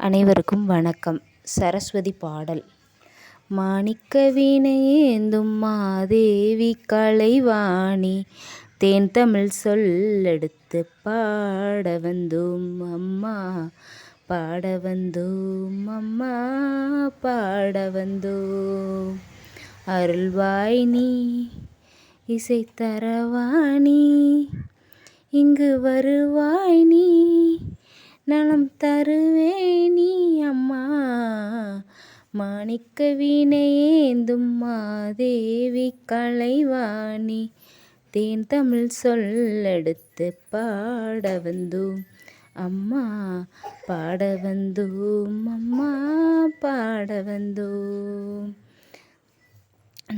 அனைவருக்கும் வணக்கம். சரஸ்வதி பாடல். மாணிக்க வீணையேந்தும் மாதேவி கலைவாணி தேன் தமிழ் சொல்லெடுத்து பாட வந்தோம் அம்மா பாட வந்தோம் அம்மா பாட வந்தோம். அருள்வாய் நீ இசை தரவாணி இங்கு வருவாய் நீ நலம் தருவே நீ அம்மா. மாணிக்க வீணையேந்தும் மாதேவி கலைவாணி. தேன் தமிழ் சொல்லெடுத்து பாட வந்தோம் அம்மா. பாட வந்தோம் அம்மா. பாட வந்தோம்.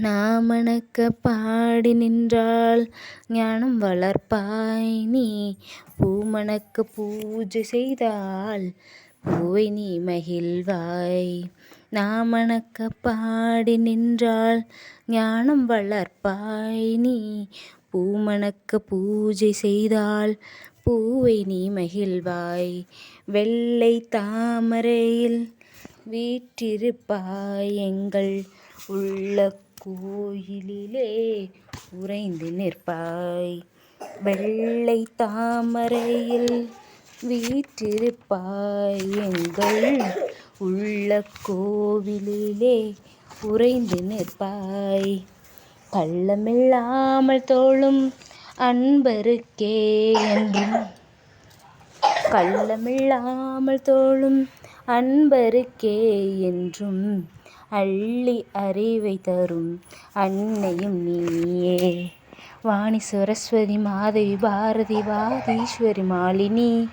நாமணக்க பாடி நின்றால் ஞானம் வளர்ப்பாய் நீ. பூமணக்க பூஜை செய்தால் பூவை நீ மகிழ்வாய். நாமணக்க பாடி நின்றால் ஞானம் வளர்ப்பாய் நீ. பூமணக்க பூஜை செய்தால் பூவை நீ மகிழ்வாய். வெள்ளை தாமரையில் வீற்றிருப்பாய் எங்கள் உள்ள கோயிலிலே உறைந்து நிற்பாய். வெள்ளை தாமரையில் வீற்றிருப்பாய். எங்கள் உள்ள கோவிலிலே உறைந்து நிற்பாய். கள்ளமில்லாமல் தோளும் அன்பருக்கே என்றும் கள்ளமில்லாமல் தோளும் அன்பருக்கே என்றும் அள்ளி அறிவை தரும் அன்னையும் நீயே. வாணி சரஸ்வதி மாதவி பாரதி வாதீஸ்வரி மாலினி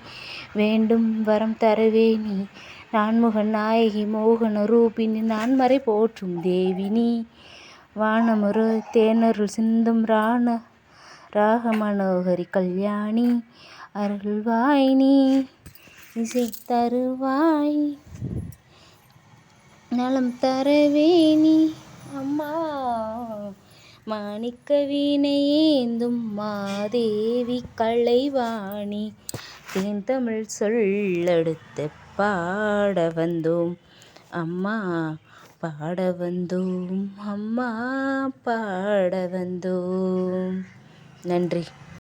வேண்டும் வரம் தரவே நீ நான்முகன் நாயகி மோகன ரூபினி நான்மறை போற்றும் தேவினி. வானமுரு தேனருள் சிந்தும் ராண ராக மனோகரி கல்யாணி அருள்வாய் நீ இசை தருவாய். நலம் தரவேணி. அம்மா மாணிக்க வீணையேந்தும் மாதேவி கலைவாணி. தேன் தமிழ் சொல்லெடுத்து பாட வந்தோம். அம்மா பாட வந்தோம். அம்மா பாட வந்தோம். நன்றி.